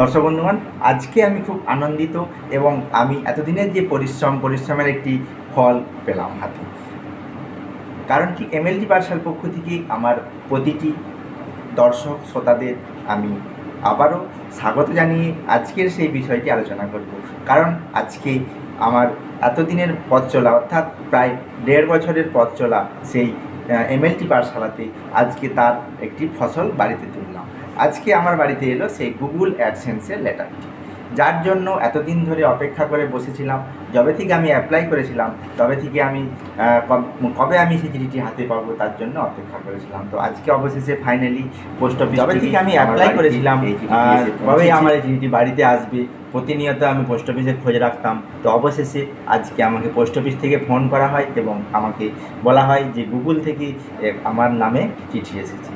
দর্শক বন্ধুগণ, আজকে আমি খুব আনন্দিত এবং আমি এতদিনের যে পরিশ্রম, পরিশ্রমের একটি ফল পেলাম হাতে। কারণ কি এমএলটি পাঠশাল পক্ষ থেকে আমার প্রতিটি দর্শক, শ্রোতাদের আমি আবারও স্বাগত জানিয়ে আজকের সেই বিষয়টি আলোচনা করব। কারণ আজকে আমার এতদিনের পথ চলা, অর্থাৎ প্রায় দেড় বছরের পথ চলা সেই এমএলটি পাঠশালাতে আজকে তার একটি ফসল বাড়িতে তুললাম আজকে আমার বাড়িতে এলো সেই গুগল অ্যাডসেন্সের লেটারটি যার জন্য এতদিন ধরে অপেক্ষা করে বসেছিলাম যবে থেকে আমি অ্যাপ্লাই করেছিলাম তবে থেকে আমি কবে আমি সেই চিঠিটি হাতে পাবো তার জন্য অপেক্ষা করেছিলাম। তো আজকে অবশেষে ফাইনালি পোস্ট অফিস যবে থেকে আমি অ্যাপ্লাই করেছিলাম কবে আমার এই চিঠিটি বাড়িতে আসবে। প্রতিনিয়ত আমি পোস্ট অফিসে খোঁজ রাখতাম। তো অবশেষে আজকে আমাকে পোস্ট অফিস থেকে ফোন করা হয় এবং আমাকে বলা হয় যে গুগল থেকে আমার নামে চিঠি এসেছে।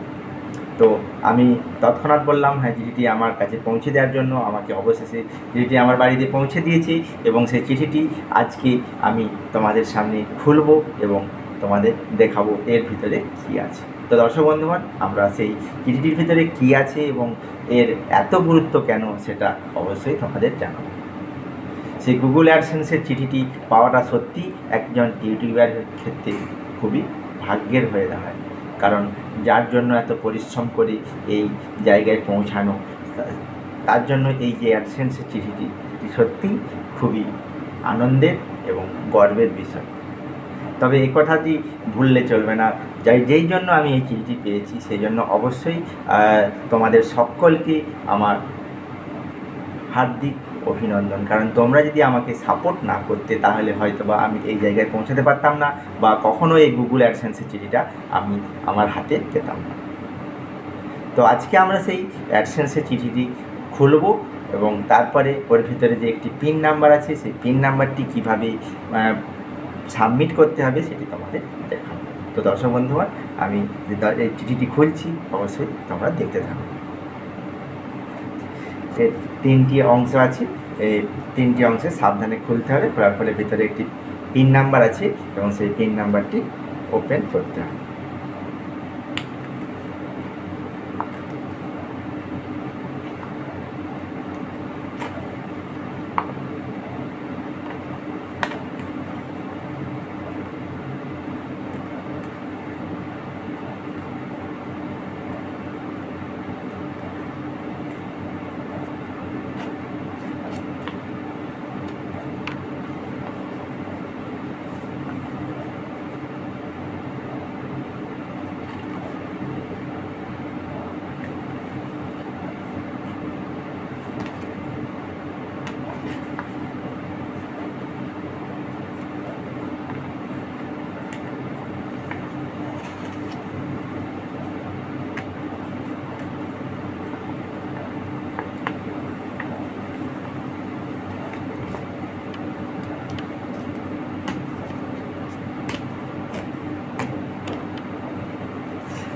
তো আমি তৎক্ষণাৎ বললাম হ্যাঁ চিঠিটি আমার কাছে পৌঁছে দেওয়ার জন্য, আমাকে অবশেষে চিঠিটি আমার বাড়িতে পৌঁছে দিয়েছে এবং সেই চিঠিটি আজকে আমি তোমাদের সামনে খুলব এবং তোমাদের দেখাবো এর ভিতরে কী আছে। তো দর্শক বন্ধুগণ, আমরা সেই চিঠিটির ভিতরে কী আছে এবং এর এত গুরুত্ব কেন সেটা অবশ্যই তোমাদের জানাব। সেই গুগল অ্যাডসেন্সের চিঠিটি পাওয়াটা সত্যি একজন ইউটিউবারের ক্ষেত্রে খুবই ভাগ্যের হয়ে দাঁড়ায়। কারণ যার জন্য এত পরিশ্রম করে এই জায়গায় পৌঁছানো। তার জন্য এই যে অ্যাডসেন্সের চিঠিটি সত্যি খুবই আনন্দের এবং গর্বের বিষয়। তবে এই কথাটি ভুললে চলবে না। যাই, যেই জন্য আমি এই চিঠিটি পেয়েছি, সেই জন্য অবশ্যই তোমাদের সকলকে আমার হার্দিক অভিনন্দন। কারণ তোমরা যদি আমাকে সাপোর্ট না করতে, তাহলে হয়তো বা আমি এই জায়গায় পৌঁছাতে পারতাম না বা কখনো এই গুগল অ্যাডসেন্সের চিঠিটা আমি আমার হাতে পেতাম না। তো আজকে আমরা সেই অ্যাডসেন্সের চিঠিটি খুলব এবং তারপরে ওর ভিতরে যে একটি পিন নাম্বার আছে, সেই পিন নাম্বারটি কীভাবে সাবমিট করতে হবে সেটি তোমাদের দেখাবো। তো দর্শক বন্ধুগণ, আমি এই চিঠিটি খুলছি, অবশ্যই তোমরা দেখতে থাকো। তিনটি অংশ আছে। এই তিনটি অংশে সাবধানে খুলতে হবে, খোলার ফলে ভিতরে একটি পিন নাম্বার আছে এবং সেই পিন নাম্বারটি ওপেন করতে হবে।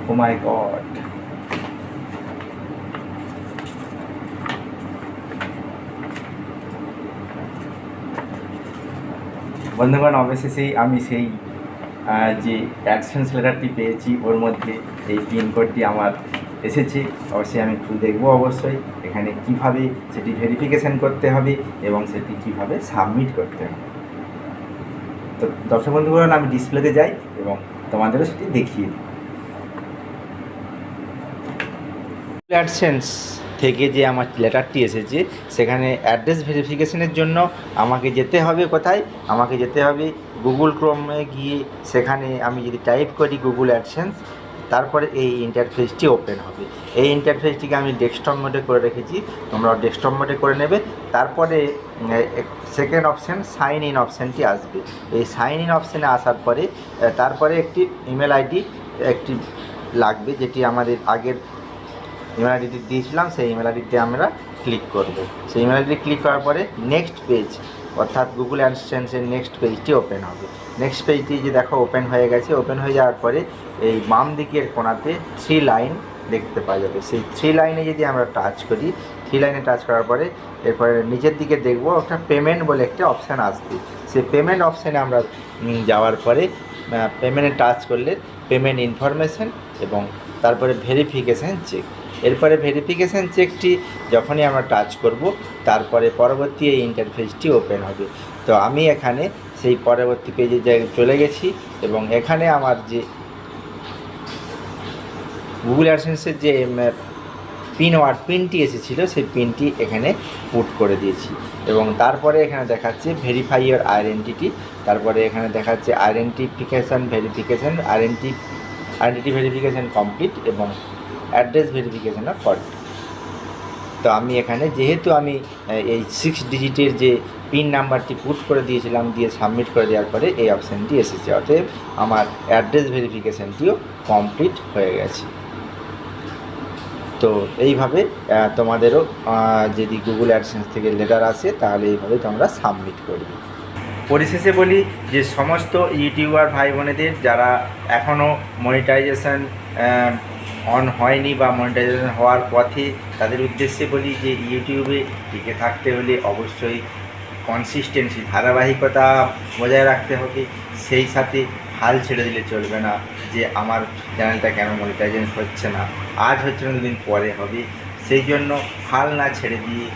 ও মাই গড বন্ধুগণ অবশেষেই আমি সেই যে অ্যাডসেন্স লেটারটি পেয়েছি, ওর মধ্যে এই পিনকোডটি আমার এসেছে। অবশ্যই আমি একটু দেখব অবশ্যই এখানে কীভাবে সেটি ভেরিফিকেশান করতে হবে এবং সেটি কীভাবে সাবমিট করতে হবে। তো দর্শক বন্ধুগণ, আমি ডিসপ্লেতে যাই এবং তোমাদেরও সেটি দেখিয়ে দিই। অ্যাডসেন্স থেকে যে আমার লেটারটি এসেছে, সেখানে অ্যাড্রেস ভেরিফিকেশনের জন্য আমাকে যেতে হবে কোথায়? আমাকে যেতে হবে গুগল ক্রোমে গিয়ে সেখানে আমি যদি টাইপ করি গুগল অ্যাডসেন্স তারপরে এই ইন্টারফেসটি ওপেন হবে। এই ইন্টারফেসটিকে আমি ডেস্কটপ মোডে করে রেখেছি। তোমরা ডেস্কটপ মোডে করে নেবে। তারপরে সেকেন্ড অপশান সাইন ইন অপশানটি আসবে। এই সাইন ইন অপশানে আসার পরে তারপরে একটি ইমেল আইডি একটি লাগবে, যেটি আমাদের আগের ইমেল আইডিটি দিয়েছিলাম, সেই ইমেল আইডিতে আমরা ক্লিক করব। সেই ইমেল আইডি ক্লিক করার পরে নেক্সট পেজ অর্থাৎ গুগল অ্যাডসেন্সের নেক্সট পেজটি ওপেন হবে। নেক্সট পেজটি যে দেখো ওপেন হয়ে গেছে। ওপেন হয়ে যাওয়ার পরে এই বাম দিকের কোণাতে থ্রি লাইন দেখতে পাওয়া যাবে। সেই থ্রি লাইনে যদি আমরা টাচ করি থ্রি লাইনে টাচ করার পরে এরপরে নিচের দিকে দেখব একটা পেমেন্ট বলে একটা অপশান আসবে। সেই পেমেন্ট অপশানে আমরা যাওয়ার পরে পেমেন্টে টাচ করলে পেমেন্ট ইনফরমেশন এবং তারপরে ভেরিফিকেশান চেক এরপরে ভেরিফিকেশান চেকটি যখনই আমরা টাচ করব, তারপরে পরবর্তী এই ইন্টারফেসটি ওপেন হবে। তো আমি এখানে সেই পরবর্তী পেজে চলে গেছি এবং এখানে আমার যে গুগল অ্যাডসেন্সের যে পিন ওয়ার্ড পিনটি এসেছিল, সেই পিনটি এখানে পুট করে দিয়েছি। এবং তারপরে এখানে দেখাচ্ছে ভেরিফাই ইয়ার আইডেন্টিটি তারপরে এখানে দেখাচ্ছে identification verification identity identity verification complete এবং অ্যাড্রেস ভেরিফিকেশানও কর তো আমি এখানে যেহেতু আমি এই সিক্স ডিজিটের যে পিন নাম্বারটি পুট করে দিয়েছিলাম, দিয়ে সাবমিট করে দেওয়ার পরে এই অপশানটি এসেছে। অতএব আমার অ্যাড্রেস ভেরিফিকেশানটিও কমপ্লিট হয়ে গেছে। তো এইভাবে তোমাদেরও যদি গুগল অ্যাডসেন্স থেকে লেটার আসে, তাহলে এইভাবে তোমরা সাবমিট করবে। পরিশেষে বলি যে সমস্ত ইউটিউবার ভাই বোনেদের যারা এখনও মনিটাইজেশন অন হয়নি বা মনিটাইজেশন হওয়ার পথে, তাদের উদ্দেশ্যে বলি যে ইউটিউবে টিকে থাকতে হলে অবশ্যই কনসিস্টেন্সি ধারাবাহিকতা বজায় রাখতে হবে। সেই সাথে হাল ছেড়ে দিলে চলবে না। যে আমার চ্যানেলটা কেন মনিটাইজেশন হচ্ছে না। আজ হচ্ছে না, দুদিন পরে হবে। সেই জন্য হাল না ছেড়ে দিয়ে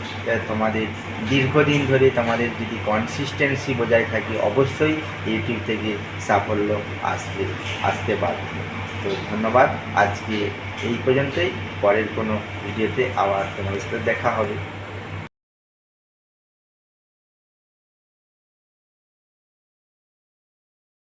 তোমাদের দীর্ঘদিন ধরে তোমাদের যদি কনসিস্টেন্সি বজায় থাকে, অবশ্যই ইউটিউব থেকে সাফল্য আসবে আসতে পারবে তো ধন্যবাদ। আজকে এই পর্যন্তই। পরের কোনো ভিডিওতে আবার তোমাদের সাথে দেখা হবে।